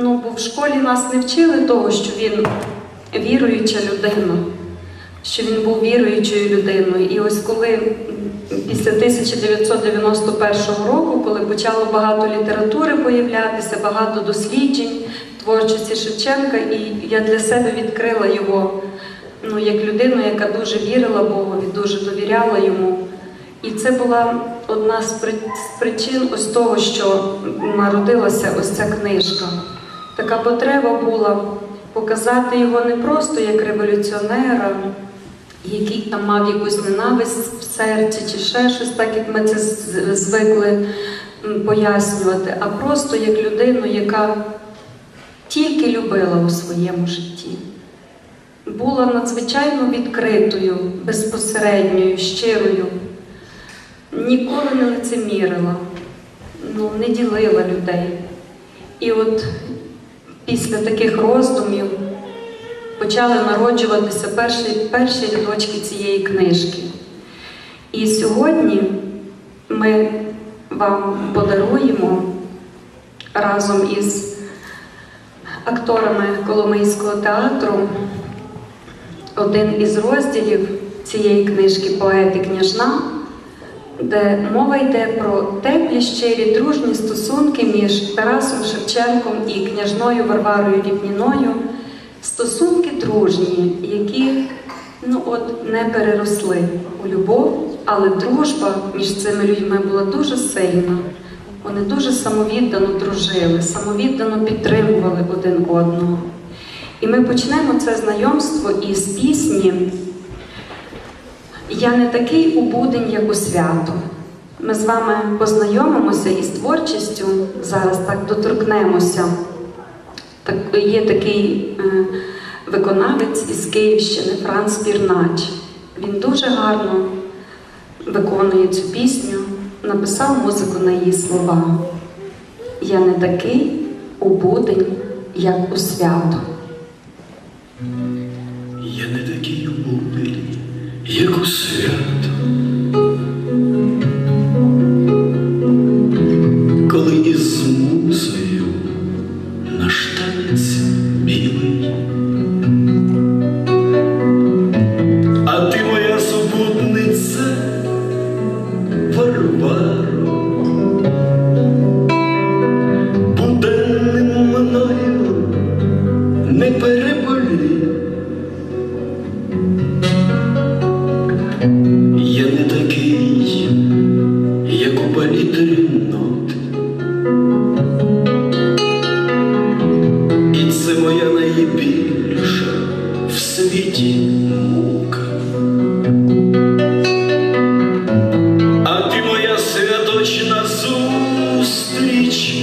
Ну, бо в школі нас не вчили того, що він віруюча людина, що він був віруючою людиною. І ось коли після 1991 року, коли почало багато літератури появлятися, багато досліджень творчості Шевченка, і я для себе відкрила його ну, як людину, яка дуже вірила Богові, дуже довіряла йому. І це була одна з причин ось того, що народилася ось ця книжка. Така потреба була показати його не просто як революціонера, який там мав якусь ненависть в серці чи ще щось, так як ми це звикли пояснювати, а просто як людину, яка тільки любила у своєму житті. Була надзвичайно відкритою, безпосередньою, щирою, ніколи не лицемірила, ну, не ділила людей. І от після таких роздумів почали народжуватися перші, перші рядочки цієї книжки. І сьогодні ми вам подаруємо разом із акторами Коломийського театру один із розділів цієї книжки Поет і княжна, де мова йде про теплі, щирі, дружні стосунки між Тарасом Шевченком і княжною Варварою Рівніною. Стосунки дружні, які ну от не переросли у любов, але дружба між цими людьми була дуже сильна. Вони дуже самовіддано дружили, самовіддано підтримували один одного. І ми почнемо це знайомство із пісні Я не такий у будень, як у свято. Ми з вами познайомимося із творчістю, зараз так доторкнемося. Так, є такий е, виконавець із Київщини Франц Пірнач. Він дуже гарно виконує цю пісню, написав музику на її слова. Я не такий у будень, як у свято. Як у зустріч,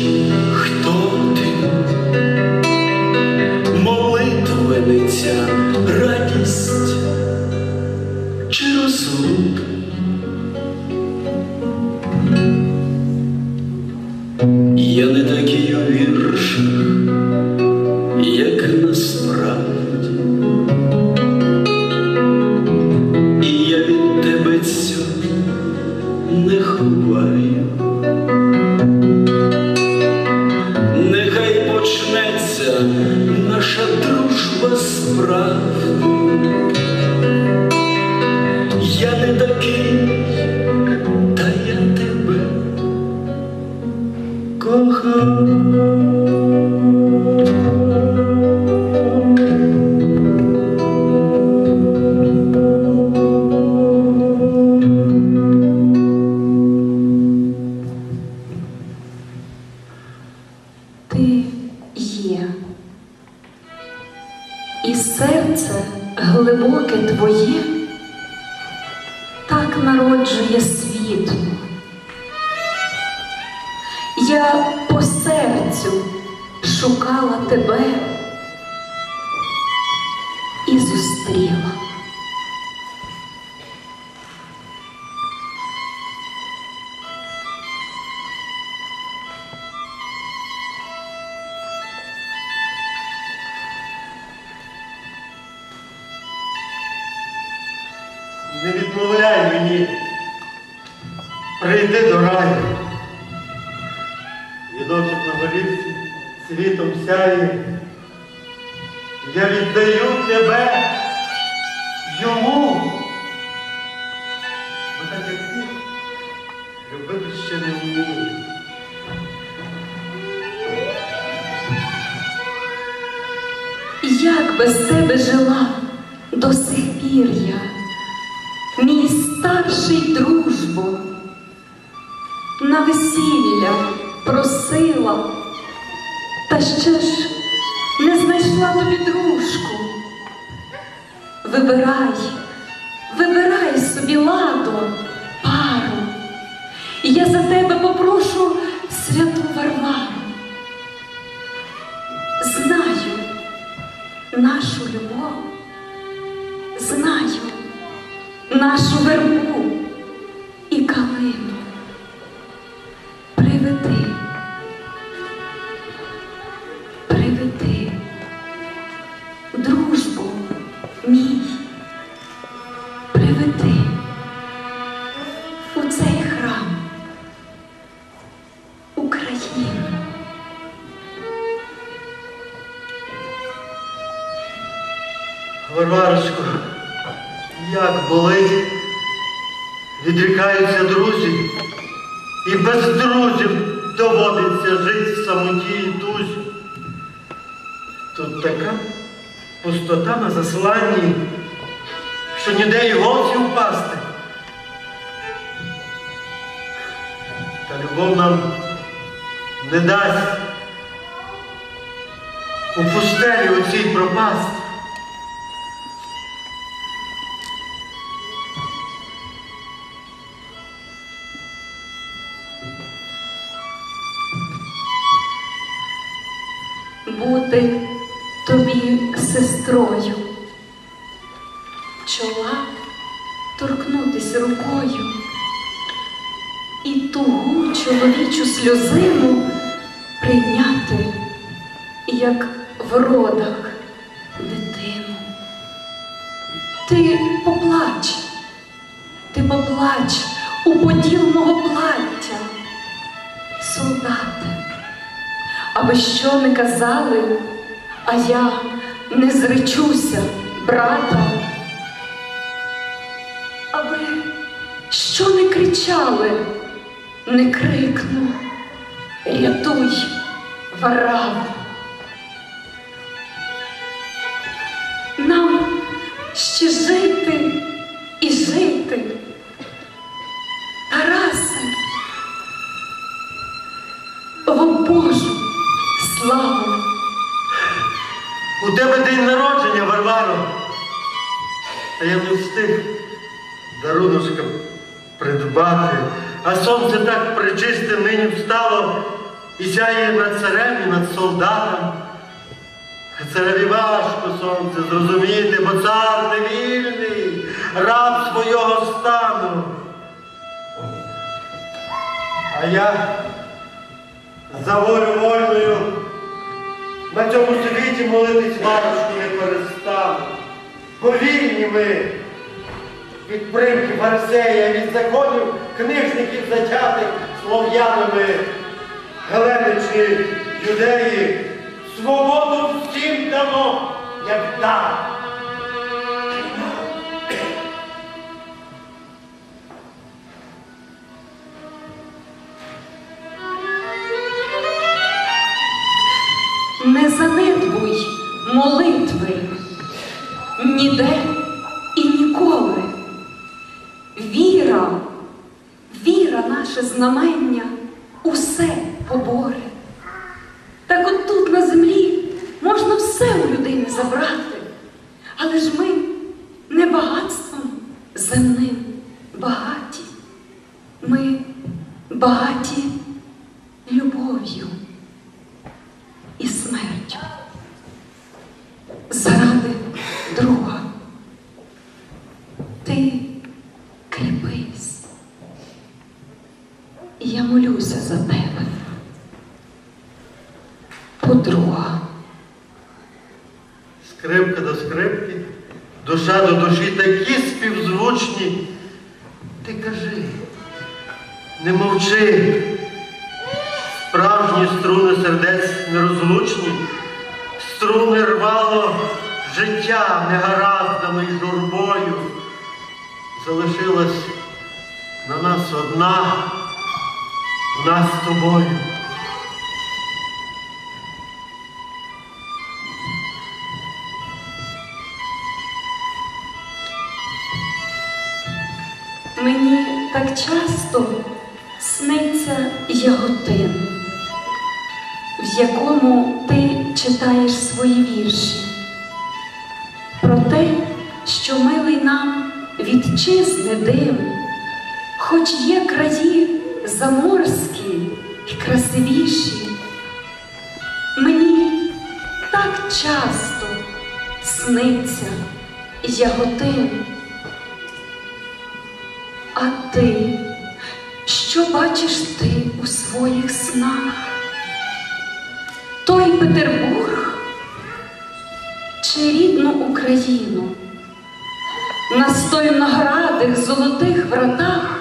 світло. Я по серцю шукала тебе і зустріла. Не відмовляй мені, прийди до раю. Відочок на голівці світом сяє. Я віддаю тебе йому. Бо так як ти любити ще не вмію. Як без тебе жила до сих пір я, мій старший дружбо, на весілля просила, та ще ж не знайшла тобі дружку. Вибирай, вибирай собі ладу, пару, я за тебе попрошу святу Варвару. Знаю нашу любов, знаю нашу вербу дружбу мій, приведи у цей храм Україну. Варварочко, як болить, відрікаються друзі, і без друзів доводиться жити в самоті і тузі. Тут така пустота на засланні, що ніде й голці впасти. Та любов нам не дасть у пустелі оцій пропасти. бути сестрою, чола торкнутися рукою і тугу чоловічу сльозину прийняти, як в родах дитину. Ти поплач, ти поплач у поділ мого плаття, солдати. Аби що не казали, а я не зречуся, брата. Аби що не кричали, не крикну, рятуй, варав. Нам ще жити У тебе день народження, Варваро. Та я не встиг даруночка придбати, а сонце так причисте нині встало і сяє над царем і над солдатом. Цареві важко сонце зрозуміти, бо цар не вільний, раб свого стану. А я за волю вольною на цьому світі молитись матушку не перестану. Повільні ми від примки Фарсея, від законів книжників затятих слов'янами, геленичі юдеї, свободу всім дамо, як дар. Знамення усе поборе. Так от тут на землі можна все у людини забрати, але ж ми не багатством земним багаті. Ми багаті любов'ю і смертю. Заради друга. Ти кріпись. І я молюся за тебе. Подруга. Скрипка до скрипки, душа до душі такі співзвучні. Ти кажи, не мовчи, справжні струни сердець нерозлучні, струни рвало життя негараздами і журбою. Залишилась на нас одна, в нас з тобою. Мені так часто сниться яготин, в якому ти читаєш свої вірші, про те, що милий нам вітчизни дим, хоч є краї заморські і красивіші. Мені так часто сниться яготин. А ти, що бачиш ти у своїх снах? Той Петербург чи рідну Україну? На стольноградих золотих вратах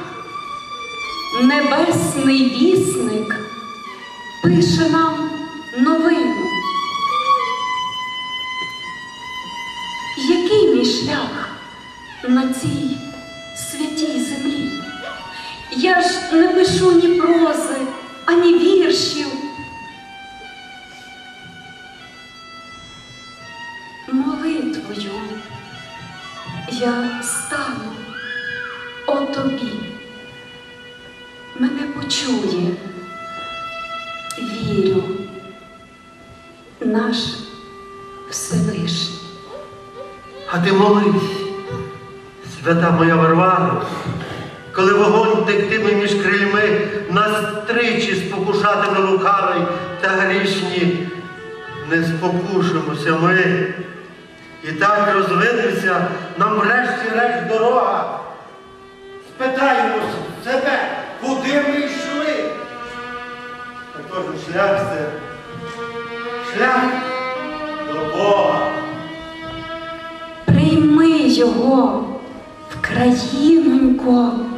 небесний вісник пише нам новину. Який мій шлях на цій святій землі? Я ж не пишу ні прози, ані віршів. Молитвою я стану о тобі. Мене почує, вірю, наш Всевишній. А ти молись, свята моя Варваро, коли вогонь тектиме між крильми, нас тричі спокушатиме лукавий та грішні, не спокушимося ми. І так розвинеться нам врешті-решт дорога. Спитаємо себе, куди ми йшли. Також кожен шлях це. країнонько.